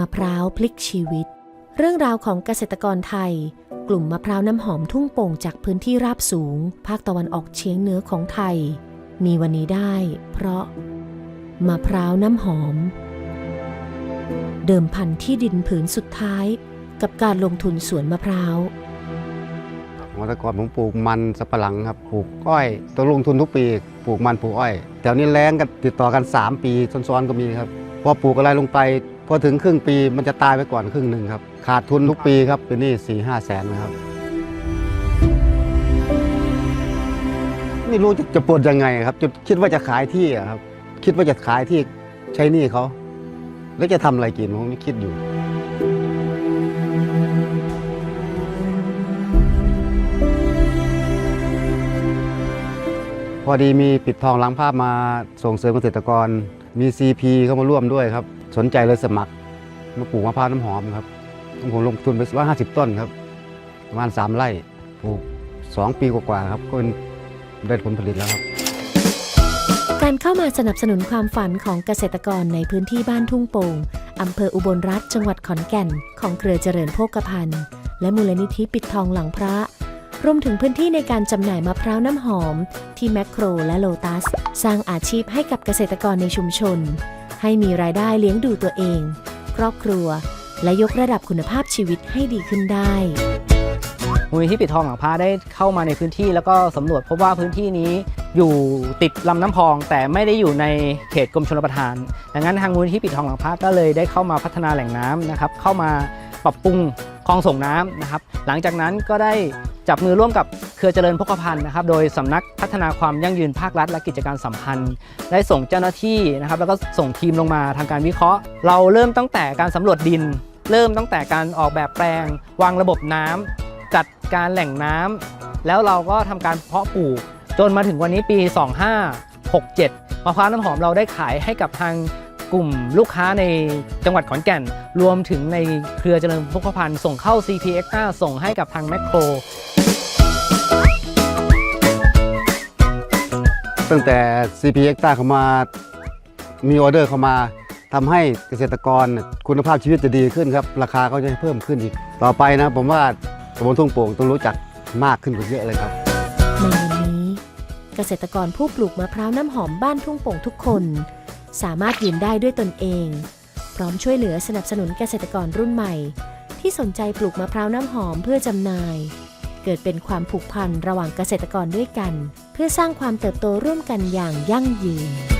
มะพร้าวพลิกชีวิต เรื่องราวของเกษตรกรไทย กลุ่มมะพร้าวน้ำหอมทุ่งโป่งจากพื้นที่ราบสูง ภาคตะวันออกเฉียงเหนือของไทย มีวันนี้ได้ เพราะมะพร้าวน้ำหอม เดิมพันที่ดินผืนสุดท้าย กับการลงทุนสวนมะพร้าวเมื่อก่อนผมปลูกมันสับปะหลังครับปลูกอ้อยต้องลงทุนทุกปีปลูกมันปลูกอ้อยแถวนี้แล้งกันติดต่อกัน 3 ปีซ้อนๆก็มีครับพอปลูกอะไรลงไป พอถึงครึ่งปีมันจะตายไปก่อนครึ่งหนึ่งครับ ขาดทุนทุกปีครับเป็นหนี้สี่ห้าแสนนะครับไม่รู้จะจะปวดยังไงครับจะคิดว่าจะขายที่ครับ คิดว่าจะขายที่ใช้หนี้เขาแล้วจะทำอะไรกินผมคิดอยู่ พอดีมีปิดทองหล้างภาพมาส่งเสริมเกษตรกร มี CP เข้ามาร่วมด้วยครับ สนใจเลยสมัครมาปลูกมะพร้าวน้ำหอมครับผมลงทุนไปว่าห้าสิบต้นครับ ประมาณ3ไร่ปลูก2ปีกว่าๆครับ ก็เป็นได้ผลผลิตแล้วครับ การเข้ามาสนับสนุนความฝันของเกษตรกรในพื้นที่บ้านทุ่งโป่งอำเภออุบลรัฐจังหวัดขอนแก่น ของเครือเจริญโภคภัณฑ์ และมูลนิธิปิดทองหลังพระ รวมถึงพื้นที่ในการจำหน่ายมะพร้าวน้ำหอม ที่แมคโครและโลตัส สร้างอาชีพให้กับเกษตรกรในชุมชน ให้มีรายได้เลี้ยงดูตัวเอง ครอบครัว และยกระดับคุณภาพชีวิตให้ดีขึ้นได้มูลนิธิปิดทองหลังพระได้เข้ามาในพื้นที่แล้วก็สำรวจพบว่าพื้นที่นี้อยู่ติดลำน้ำพอง แต่ไม่ได้อยู่ในเขตกรมชลประทาน ดังนั้นทางมูลนิธิปิดทองหลังพระก็เลยได้เข้ามาพัฒนาแหล่งน้ำนะครับเข้ามาปรับปรุง คลองส่งน้ำนะครับ หลังจากนั้นก็ได้จับมือร่วมกับเครือเจริญพกพันธ์นะครับ โดยสำนักพัฒนาความยั่งยืนภาครัฐ และกิจการสัมพันธ์ ได้ส่งเจ้าหน้าที่นะครับ แล้วก็ส่งทีมลงมาทางการวิเคราะห์ เราเริ่มตั้งแต่การสำรวจดิน เริ่มตั้งแต่การออกแบบแปลง วางระบบน้ำจัดการแหล่งน้ำแล้วเราก็ทำการเพาะปลูก จนมาถึงวันนี้ปี 2567มะพร้าวน้ำหอมเราได้ขายให้กับทาง กลุ่มลูกค้าในจังหวัดขอนแก่น รวมถึงในเครือเจริญพกพันธ์ส่งเข้า CPX 5ส่งให้กับทางแมคโคร ตั้งแต่ CP เอ็กต้าเข้ามามีออเดอร์เข้ามาทำให้เกษตรกรคุณภาพชีวิตจะดีขึ้นครับ ราคาก็จะเพิ่มขึ้นอีก ต่อไปนะ ผมว่าตำบลทุ่งโป่งต้องรู้จักมากขึ้นกว่าเยอะเลยครับ ในวันนี้ เกษตรกรผู้ปลูกมะพร้าวน้ำหอมบ้านทุ่งโป่งทุกคน สามารถยืนได้ด้วยตนเอง พร้อมช่วยเหลือสนับสนุนเกษตรกรรุ่นใหม่ ที่สนใจปลูกมะพร้าวน้ำหอมเพื่อจำหน่าย เกิดเป็นความผูกพันระหว่างเกษตรกรด้วยกัน เพื่อสร้างความเติบโตร่วมกันอย่างยั่งยืน